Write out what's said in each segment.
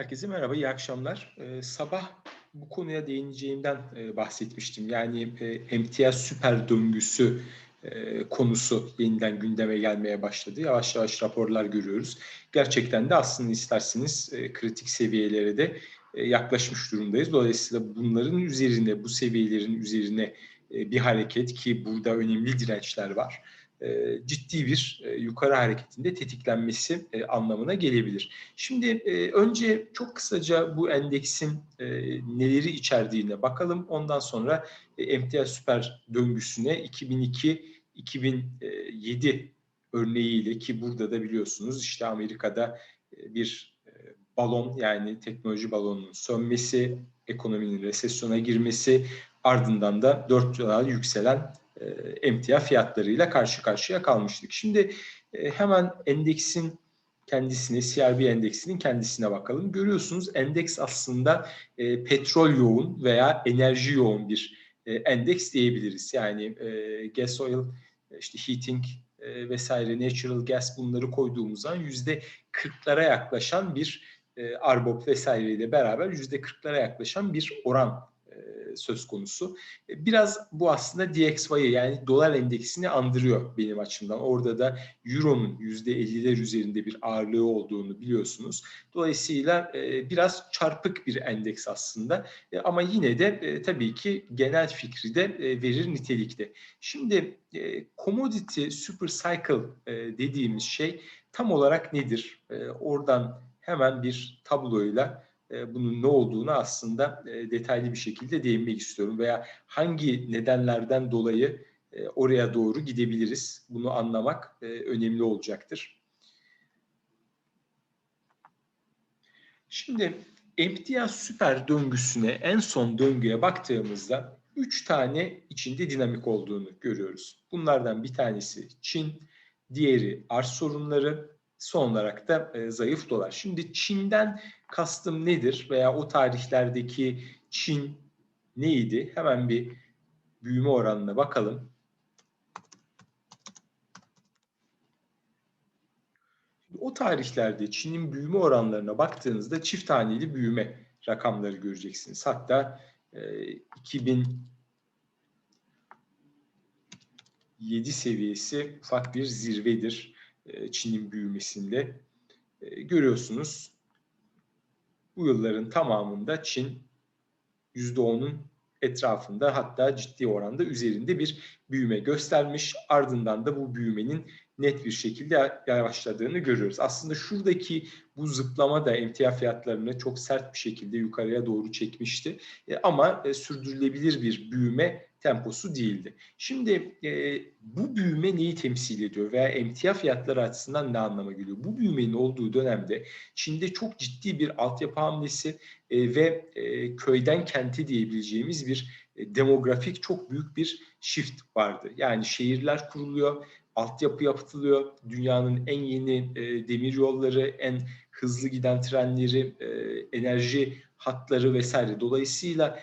Herkese merhaba, iyi akşamlar. Ee, sabah bu konuya değineceğimden e, bahsetmiştim. Yani e, emtia süper döngüsü e, konusu yeniden gündeme gelmeye başladı. Yavaş yavaş raporlar görüyoruz. Gerçekten de aslında isterseniz e, kritik seviyelere de e, yaklaşmış durumdayız. Dolayısıyla bunların üzerine, bu seviyelerin üzerine e, bir hareket ki burada önemli dirençler var ciddi bir e, yukarı hareketinde tetiklenmesi e, anlamına gelebilir. Şimdi önce çok kısaca bu endeksin neleri içerdiğine bakalım. Ondan sonra emtia süper döngüsüne 2002-2007 örneğiyle ki burada da biliyorsunuz işte Amerika'da bir balon yani teknoloji balonunun sönmesi, ekonominin resesyona girmesi ardından da 4 dolar yükselen e, emtia fiyatlarıyla karşı karşıya kalmıştık. Şimdi e, hemen endeksin kendisine, CRB endeksinin kendisine bakalım. Görüyorsunuz endeks aslında e, petrol yoğun veya enerji yoğun bir e, endeks diyebiliriz. Yani e, gas oil, işte heating e, vesaire natural gas bunları koyduğumuz zaman yüzde 40'lara yaklaşan bir e, Arbop vesaireyle beraber yüzde 40'lara yaklaşan bir oran söz konusu. E, biraz bu aslında DXY'ı yani dolar endeksini andırıyor benim açımdan. Orada da Euro'nun %50'ler üzerinde bir ağırlığı olduğunu biliyorsunuz. Dolayısıyla e, biraz çarpık bir endeks aslında. E, ama yine de tabii ki genel fikri de verir nitelikte. Şimdi commodity super cycle dediğimiz şey tam olarak nedir? Oradan hemen bir tabloyla bunun ne olduğunu aslında e, detaylı bir şekilde değinmek istiyorum veya hangi nedenlerden dolayı e, oraya doğru gidebiliriz bunu anlamak önemli olacaktır. Şimdi emtia süper döngüsüne en son döngüye baktığımızda üç tane içinde dinamik olduğunu görüyoruz. Bunlardan bir tanesi Çin, diğeri arz sorunları, son olarak da e, zayıf dolar. Şimdi Çin'den kastım nedir veya o tarihlerdeki Çin neydi? Hemen bir büyüme oranına bakalım. O tarihlerde Çin'in büyüme oranlarına baktığınızda çift taneli büyüme rakamları göreceksiniz. Hatta e, 2007 seviyesi ufak bir zirvedir Çin'in büyümesinde. E, görüyorsunuz bu yılların tamamında Çin %10'un etrafında hatta ciddi oranda üzerinde bir büyüme göstermiş. Ardından da bu büyümenin net bir şekilde yavaşladığını görüyoruz. Aslında şuradaki bu zıplama da emtia fiyatlarını çok sert bir şekilde yukarıya doğru çekmişti. E, ama e, sürdürülebilir bir büyüme temposu değildi. Şimdi e, bu büyüme neyi temsil ediyor veya emtia fiyatları açısından ne anlama geliyor? Bu büyümenin olduğu dönemde Çin'de çok ciddi bir altyapı hamlesi e, ve e, köyden kente diyebileceğimiz bir e, demografik çok büyük bir shift vardı. Yani şehirler kuruluyor, altyapı yapılıyor, dünyanın en yeni e, demir yolları, en hızlı giden trenleri, e, enerji hatları vesaire. Dolayısıyla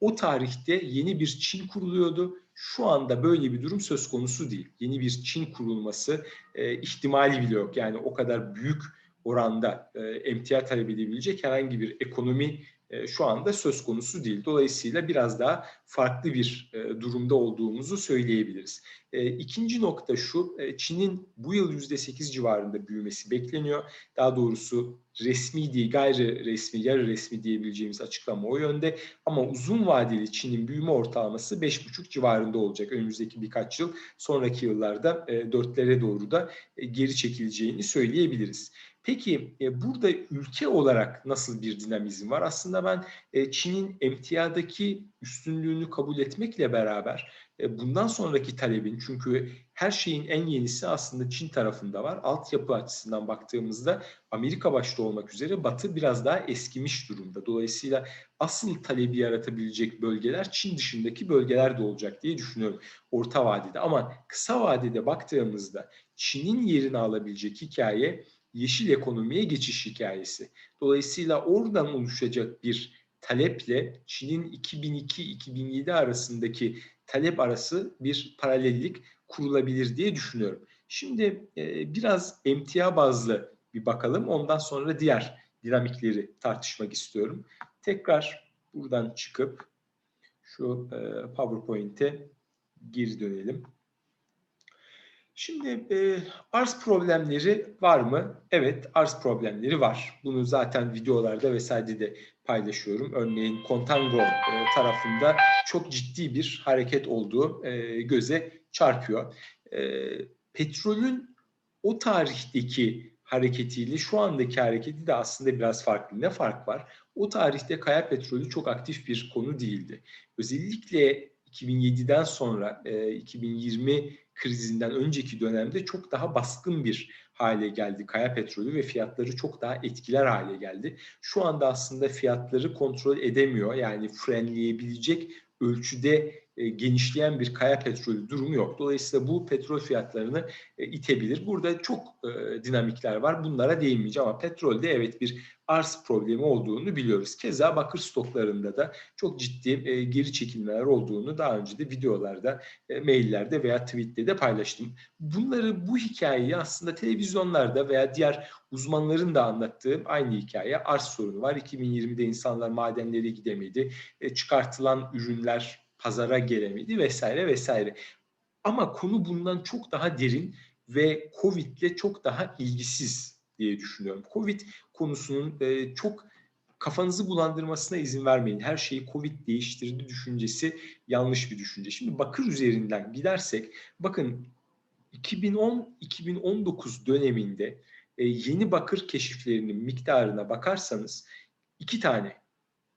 o tarihte yeni bir Çin kuruluyordu. Şu anda böyle bir durum söz konusu değil. Yeni bir Çin kurulması e, ihtimali bile yok. Yani o kadar büyük oranda e, emtia talep edebilecek herhangi bir ekonomi şu anda söz konusu değil. Dolayısıyla biraz daha farklı bir e, durumda olduğumuzu söyleyebiliriz. E, ikinci nokta şu, Çin'in bu yıl %8 civarında büyümesi bekleniyor. Daha doğrusu resmi değil, gayri resmi, yarı resmi diyebileceğimiz açıklama o yönde. Ama uzun vadeli Çin'in büyüme ortalaması 5,5 civarında olacak önümüzdeki birkaç yıl. Sonraki yıllarda dörtlere doğru da geri çekileceğini söyleyebiliriz. Peki e, burada ülke olarak nasıl bir dinamizm var? Aslında ben e, Çin'in emtiyadaki üstünlüğünü kabul etmekle beraber e, bundan sonraki talebin çünkü her şeyin en yenisi aslında Çin tarafında var. Altyapı açısından baktığımızda Amerika başta olmak üzere Batı biraz daha eskimiş durumda. Dolayısıyla asıl talebi yaratabilecek bölgeler Çin dışındaki bölgeler de olacak diye düşünüyorum orta vadede. Ama kısa vadede baktığımızda Çin'in yerini alabilecek hikaye yeşil ekonomiye geçiş hikayesi. Dolayısıyla oradan oluşacak bir taleple Çin'in 2002-2007 arasındaki talep arası bir paralellik kurulabilir diye düşünüyorum. Şimdi e, biraz emtia bazlı bir bakalım. Ondan sonra diğer dinamikleri tartışmak istiyorum. Tekrar buradan çıkıp şu e, PowerPoint'e geri dönelim. Şimdi e, arz problemleri var mı? Evet, arz problemleri var. Bunu zaten videolarda vesaire de paylaşıyorum. Örneğin Contango e, tarafında çok ciddi bir hareket olduğu e, göze çarpıyor. E, petrolün o tarihteki hareketiyle şu andaki hareketi de aslında biraz farklı. Ne fark var? O tarihte kaya petrolü çok aktif bir konu değildi. Özellikle 2007'den sonra 2020 krizinden önceki dönemde çok daha baskın bir hale geldi kaya petrolü ve fiyatları çok daha etkiler hale geldi. Şu anda aslında fiyatları kontrol edemiyor yani frenleyebilecek ölçüde e, genişleyen bir kaya petrolü durumu yok. Dolayısıyla bu petrol fiyatlarını e, itebilir. Burada çok e, dinamikler var. Bunlara değinmeyeceğim ama petrolde evet bir arz problemi olduğunu biliyoruz. Keza bakır stoklarında da çok ciddi geri çekilmeler olduğunu daha önce de videolarda, maillerde veya tweette de paylaştım. Bunları bu hikayeyi aslında televizyonlarda veya diğer uzmanların da anlattığı aynı hikaye arz sorunu var. 2020'de insanlar madenlere gidemedi. E, çıkartılan ürünler pazara gelemedi vesaire vesaire. Ama konu bundan çok daha derin ve Covid ile çok daha ilgisiz diye düşünüyorum. Covid konusunun e, çok kafanızı bulandırmasına izin vermeyin. Her şeyi Covid değiştirdi düşüncesi yanlış bir düşünce. Şimdi bakır üzerinden gidersek bakın 2010-2019 döneminde e, yeni bakır keşiflerinin miktarına bakarsanız iki tane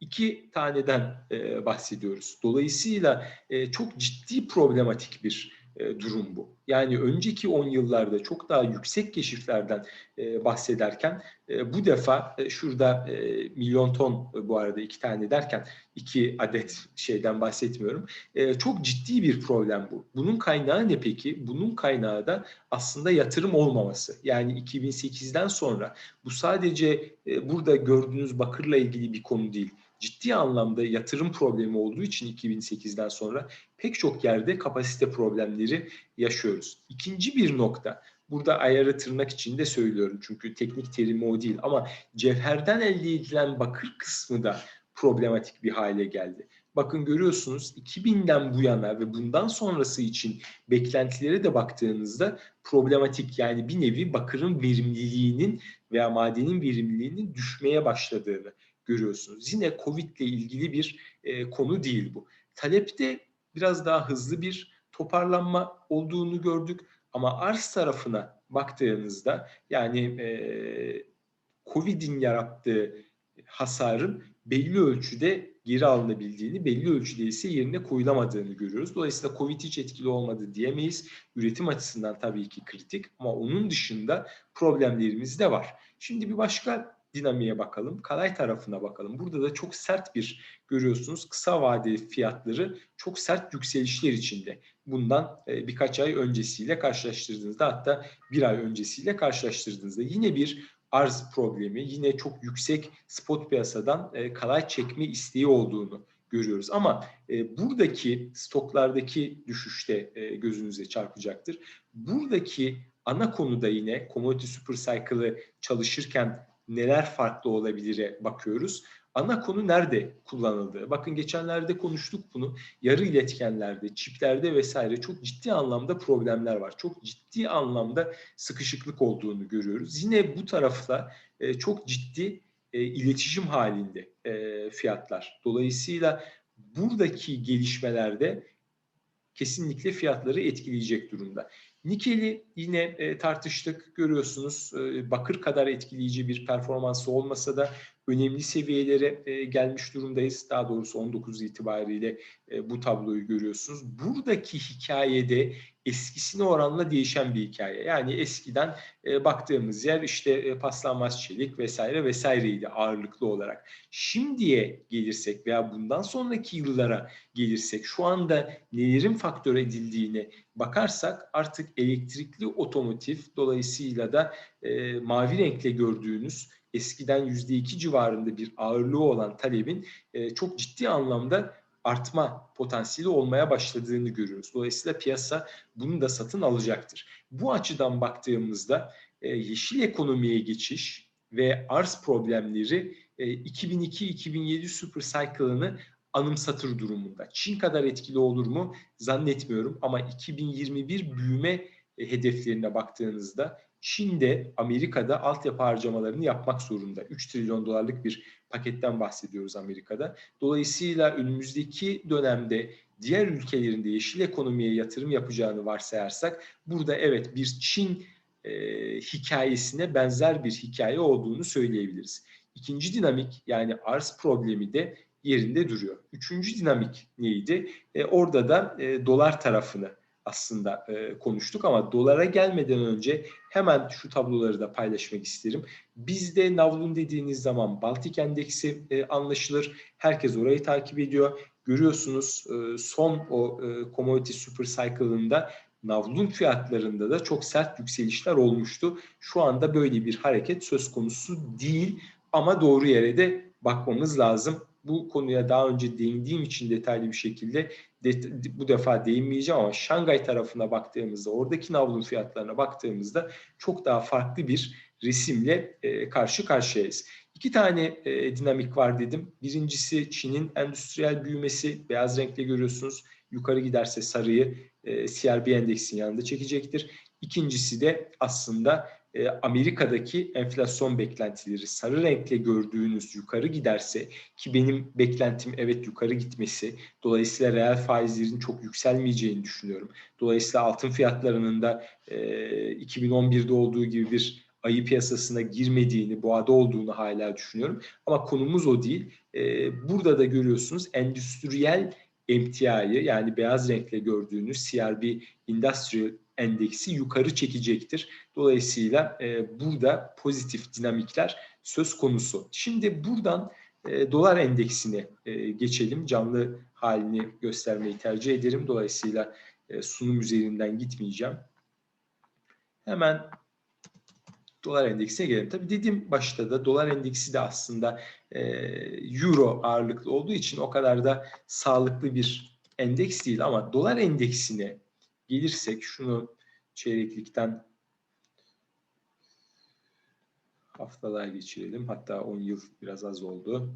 iki taneden e, bahsediyoruz. Dolayısıyla e, çok ciddi problematik bir durum bu. Yani önceki 10 yıllarda çok daha yüksek keşiflerden e, bahsederken e, bu defa e, şurada e, milyon ton e, bu arada iki tane derken iki adet şeyden bahsetmiyorum. E, çok ciddi bir problem bu. Bunun kaynağı ne peki? Bunun kaynağı da aslında yatırım olmaması. Yani 2008'den sonra bu sadece e, burada gördüğünüz bakırla ilgili bir konu değil ciddi anlamda yatırım problemi olduğu için 2008'den sonra pek çok yerde kapasite problemleri yaşıyoruz. İkinci bir nokta, burada ayarı tırnak içinde söylüyorum çünkü teknik terimi o değil ama cevherden elde edilen bakır kısmı da problematik bir hale geldi. Bakın görüyorsunuz 2000'den bu yana ve bundan sonrası için beklentilere de baktığınızda problematik yani bir nevi bakırın verimliliğinin veya madenin verimliliğinin düşmeye başladığını görüyorsunuz. Yine Covid ile ilgili bir e, konu değil bu. Talepte biraz daha hızlı bir toparlanma olduğunu gördük ama arz tarafına baktığınızda yani e, Covid'in yarattığı hasarın belli ölçüde geri alınabildiğini, belli ölçüde ise yerine koyulamadığını görüyoruz. Dolayısıyla Covid hiç etkili olmadı diyemeyiz. Üretim açısından tabii ki kritik ama onun dışında problemlerimiz de var. Şimdi bir başka dinamiğe bakalım. Kalay tarafına bakalım. Burada da çok sert bir görüyorsunuz kısa vadeli fiyatları çok sert yükselişler içinde. Bundan e, birkaç ay öncesiyle karşılaştırdığınızda hatta bir ay öncesiyle karşılaştırdığınızda yine bir arz problemi, yine çok yüksek spot piyasadan e, kalay çekme isteği olduğunu görüyoruz. Ama e, buradaki stoklardaki düşüşte e, gözünüze çarpacaktır. Buradaki ana konuda yine commodity super cycle'ı çalışırken neler farklı olabilire bakıyoruz. Ana konu nerede kullanıldı? Bakın geçenlerde konuştuk bunu. Yarı iletkenlerde, çiplerde vesaire çok ciddi anlamda problemler var. Çok ciddi anlamda sıkışıklık olduğunu görüyoruz. Yine bu tarafta e, çok ciddi e, iletişim halinde e, fiyatlar. Dolayısıyla buradaki gelişmelerde kesinlikle fiyatları etkileyecek durumda. Nikeli yine e, tartıştık görüyorsunuz e, bakır kadar etkileyici bir performansı olmasa da önemli seviyelere e, gelmiş durumdayız. Daha doğrusu 19 itibariyle e, bu tabloyu görüyorsunuz. Buradaki hikayede eskisine oranla değişen bir hikaye. Yani eskiden e, baktığımız yer işte e, paslanmaz çelik vesaire vesaireydi ağırlıklı olarak. Şimdiye gelirsek veya bundan sonraki yıllara gelirsek şu anda nelerin faktör edildiğine bakarsak artık elektrikli otomotiv dolayısıyla da e, mavi renkle gördüğünüz eskiden %2 civarında bir ağırlığı olan talebin e, çok ciddi anlamda artma potansiyeli olmaya başladığını görüyoruz. Dolayısıyla piyasa bunu da satın alacaktır. Bu açıdan baktığımızda e, yeşil ekonomiye geçiş ve arz problemleri 2002-2007 super cycle'ını anımsatır durumunda. Çin kadar etkili olur mu zannetmiyorum ama 2021 büyüme hedeflerine baktığınızda Çin'de Amerika'da altyapı harcamalarını yapmak zorunda. 3 trilyon dolarlık bir paketten bahsediyoruz Amerika'da. Dolayısıyla önümüzdeki dönemde diğer ülkelerinde yeşil ekonomiye yatırım yapacağını varsayarsak burada evet bir Çin e, hikayesine benzer bir hikaye olduğunu söyleyebiliriz. İkinci dinamik yani arz problemi de yerinde duruyor. Üçüncü dinamik neydi? E, orada da e, dolar tarafını aslında e, konuştuk ama dolara gelmeden önce hemen şu tabloları da paylaşmak isterim. Bizde Navlun dediğiniz zaman Baltik Endeksi e, anlaşılır. Herkes orayı takip ediyor. Görüyorsunuz e, son o e, commodity super cycle'ında navlun fiyatlarında da çok sert yükselişler olmuştu. Şu anda böyle bir hareket söz konusu değil ama doğru yere de bakmamız lazım. Bu konuya daha önce değindiğim için detaylı bir şekilde de, bu defa değinmeyeceğim ama Şangay tarafına baktığımızda, oradaki navlun fiyatlarına baktığımızda çok daha farklı bir resimle e, karşı karşıyayız. İki tane e, dinamik var dedim. Birincisi Çin'in endüstriyel büyümesi, beyaz renkle görüyorsunuz. Yukarı giderse sarıyı e, CRB endeksin yanında çekecektir. İkincisi de aslında e, Amerika'daki enflasyon beklentileri sarı renkle gördüğünüz yukarı giderse ki benim beklentim evet yukarı gitmesi. Dolayısıyla reel faizlerin çok yükselmeyeceğini düşünüyorum. Dolayısıyla altın fiyatlarının da e, 2011'de olduğu gibi bir ayı piyasasına girmediğini, boğada olduğunu hala düşünüyorum. Ama konumuz o değil. E, burada da görüyorsunuz endüstriyel emtiayı yani beyaz renkle gördüğünüz CRB Industrial Endeksi yukarı çekecektir. Dolayısıyla e, burada pozitif dinamikler söz konusu. Şimdi buradan e, dolar endeksine e, geçelim. Canlı halini göstermeyi tercih ederim. Dolayısıyla e, sunum üzerinden gitmeyeceğim. Hemen dolar endeksine gelelim. Tabii dediğim başta da dolar endeksi de aslında e, euro ağırlıklı olduğu için o kadar da sağlıklı bir endeks değil ama dolar endeksine gelirsek şunu çeyreklikten haftalar geçirelim. Hatta 10 yıl biraz az oldu.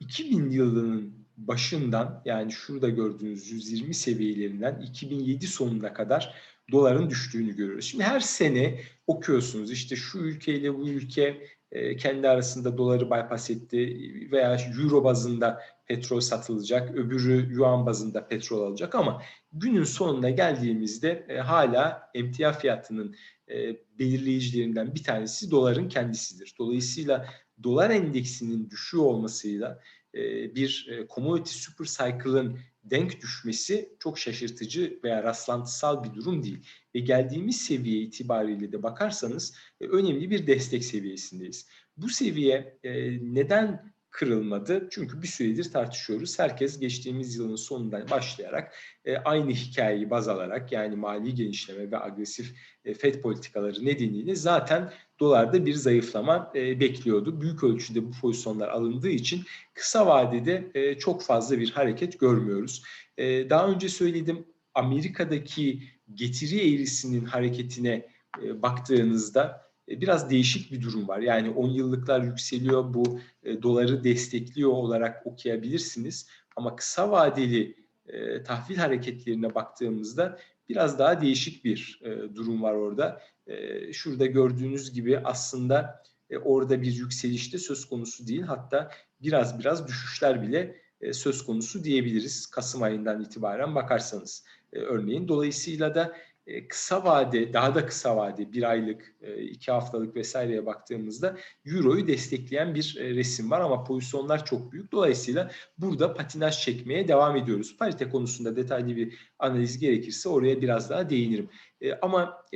2000 yılının başından yani şurada gördüğünüz 120 seviyelerinden 2007 sonuna kadar doların düştüğünü görüyoruz. Şimdi her sene okuyorsunuz işte şu ülkeyle bu ülke kendi arasında doları bypass etti veya euro bazında petrol satılacak, öbürü yuan bazında petrol alacak ama günün sonuna geldiğimizde e, hala emtia fiyatının e, belirleyicilerinden bir tanesi doların kendisidir. Dolayısıyla dolar endeksinin düşüyor olmasıyla e, bir e, commodity super cycle'ın denk düşmesi çok şaşırtıcı veya rastlantısal bir durum değil. Ve geldiğimiz seviye itibariyle de bakarsanız e, önemli bir destek seviyesindeyiz. Bu seviye neden kırılmadı. Çünkü bir süredir tartışıyoruz. Herkes geçtiğimiz yılın sonundan başlayarak e, aynı hikayeyi baz alarak yani mali genişleme ve agresif e, FED politikaları nedeniyle zaten dolarda bir zayıflama e, bekliyordu. Büyük ölçüde bu pozisyonlar alındığı için kısa vadede e, çok fazla bir hareket görmüyoruz. E, daha önce söyledim Amerika'daki getiri eğrisinin hareketine e, baktığınızda e, biraz değişik bir durum var. Yani 10 yıllıklar yükseliyor bu e, doları destekliyor olarak okuyabilirsiniz. Ama kısa vadeli e, tahvil hareketlerine baktığımızda biraz daha değişik bir e, durum var orada. E, şurada gördüğünüz gibi aslında e, orada bir yükselişte söz konusu değil. Hatta biraz biraz düşüşler bile e, söz konusu diyebiliriz. Kasım ayından itibaren bakarsanız e, örneğin. Dolayısıyla da kısa vade, daha da kısa vade, bir aylık, e, iki haftalık vesaireye baktığımızda Euro'yu destekleyen bir e, resim var ama pozisyonlar çok büyük. Dolayısıyla burada patinaj çekmeye devam ediyoruz. Parite konusunda detaylı bir analiz gerekirse oraya biraz daha değinirim. Ama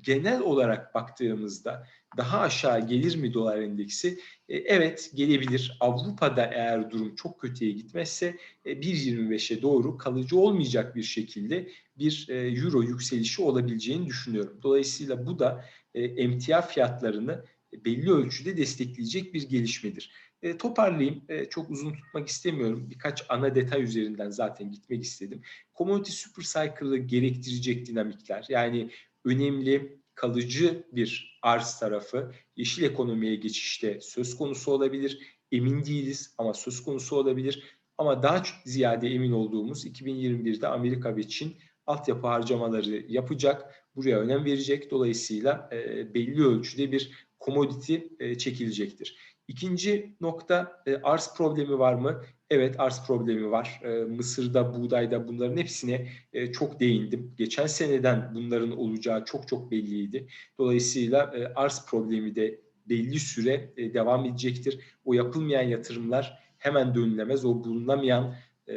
genel olarak baktığımızda daha aşağı gelir mi dolar endeksi? Evet gelebilir. Avrupa'da eğer durum çok kötüye gitmezse 1.25'e doğru kalıcı olmayacak bir şekilde bir euro yükselişi olabileceğini düşünüyorum. Dolayısıyla bu da emtia fiyatlarını belli ölçüde destekleyecek bir gelişmedir. E, toparlayayım. E, çok uzun tutmak istemiyorum. Birkaç ana detay üzerinden zaten gitmek istedim. Commodity Super Cycle'ı gerektirecek dinamikler yani önemli kalıcı bir arz tarafı yeşil ekonomiye geçişte söz konusu olabilir. Emin değiliz ama söz konusu olabilir. Ama daha ziyade emin olduğumuz 2021'de Amerika ve Çin altyapı harcamaları yapacak, buraya önem verecek. Dolayısıyla e, belli ölçüde bir komoditi e, çekilecektir. İkinci nokta e, arz problemi var mı? Evet arz problemi var. E, Mısır'da, buğdayda bunların hepsine e, çok değindim. Geçen seneden bunların olacağı çok çok belliydi. Dolayısıyla e, arz problemi de belli süre e, devam edecektir. O yapılmayan yatırımlar hemen dönülemez. O bulunamayan e,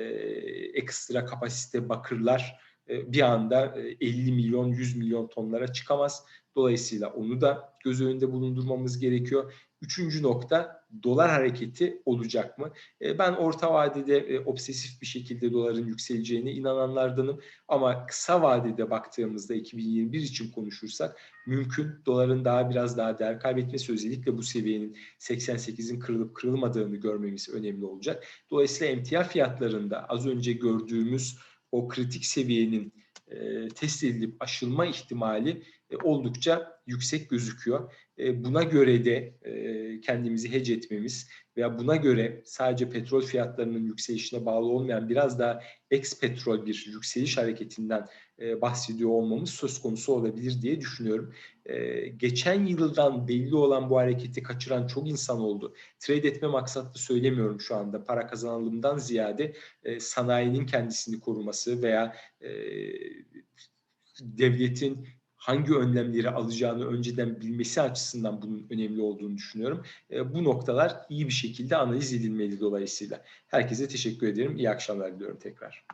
ekstra kapasite bakırlar bir anda 50 e, milyon, 100 milyon tonlara çıkamaz. Dolayısıyla onu da göz önünde bulundurmamız gerekiyor. Üçüncü nokta dolar hareketi olacak mı? E, ben orta vadede obsesif bir şekilde doların yükseleceğine inananlardanım. Ama kısa vadede baktığımızda 2021 için konuşursak mümkün doların daha biraz daha değer kaybetmesi özellikle bu seviyenin 88'in kırılıp kırılmadığını görmemiz önemli olacak. Dolayısıyla emtia fiyatlarında az önce gördüğümüz o kritik seviyenin e, test edilip aşılma ihtimali e, oldukça yüksek gözüküyor. E, buna göre de e, kendimizi hece etmemiz veya buna göre sadece petrol fiyatlarının yükselişine bağlı olmayan biraz daha ex petrol bir yükseliş hareketinden bahsediyor olmamız söz konusu olabilir diye düşünüyorum. Geçen yıldan belli olan bu hareketi kaçıran çok insan oldu. Trade etme maksatlı söylemiyorum şu anda. Para kazanalımdan ziyade sanayinin kendisini koruması veya devletin hangi önlemleri alacağını önceden bilmesi açısından bunun önemli olduğunu düşünüyorum. E, bu noktalar iyi bir şekilde analiz edilmeli dolayısıyla. Herkese teşekkür ederim. İyi akşamlar diliyorum tekrar.